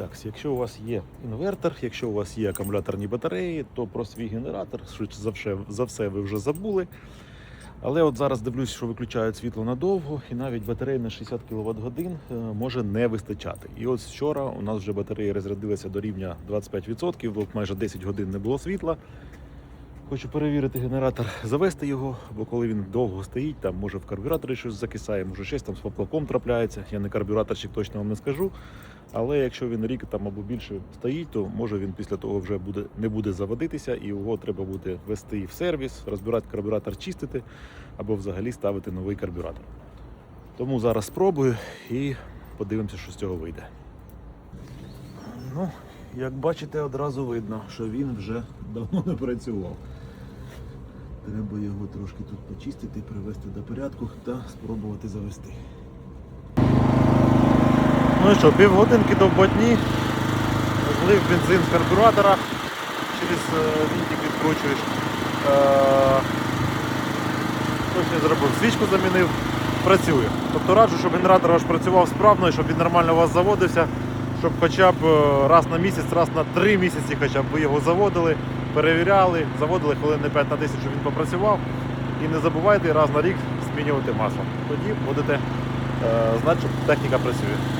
Так, якщо у вас є інвертор, якщо у вас є акумуляторні батареї, то про свій генератор, швидше за все, за все ви вже забули. Але от зараз дивлюсь, що виключають світло надовго, і навіть батареї на 60 кВт годин може не вистачати. І от вчора у нас вже батареї розрядилися до рівня 25%, майже 10 годин не було світла. Хочу перевірити генератор, завести його, бо коли він довго стоїть, там може в карбюраторі щось закисає, може щось там з поплавком трапляється. Я не карбюраторщик точно вам не скажу. Але якщо він рік там або більше стоїть, то може він після того вже буде не буде заводитися, і його треба буде вести в сервіс, розбирати карбюратор, чистити або взагалі ставити новий карбюратор. Тому зараз спробую і подивимося, що з цього вийде. Ну, як бачите, одразу видно, що він вже давно не працював. Треба його трошки тут почистити, привести до порядку та спробувати завести. Ну і що, півгодинки до ботні. Злив бензин з карбюратора, через е, вінтик відкручуєш. Е, Щось не зробив. Свічку замінив, працює. Тобто раджу, щоб генератор ваш працював справно і щоб він нормально у вас заводився, щоб хоча б е, раз на місяць, раз на три місяці хоча б ви його заводили, перевіряли, заводили хвилин не 5 на 10, щоб він попрацював. І не забувайте раз на рік змінювати масло. Тоді будете е, знати, що техніка працює.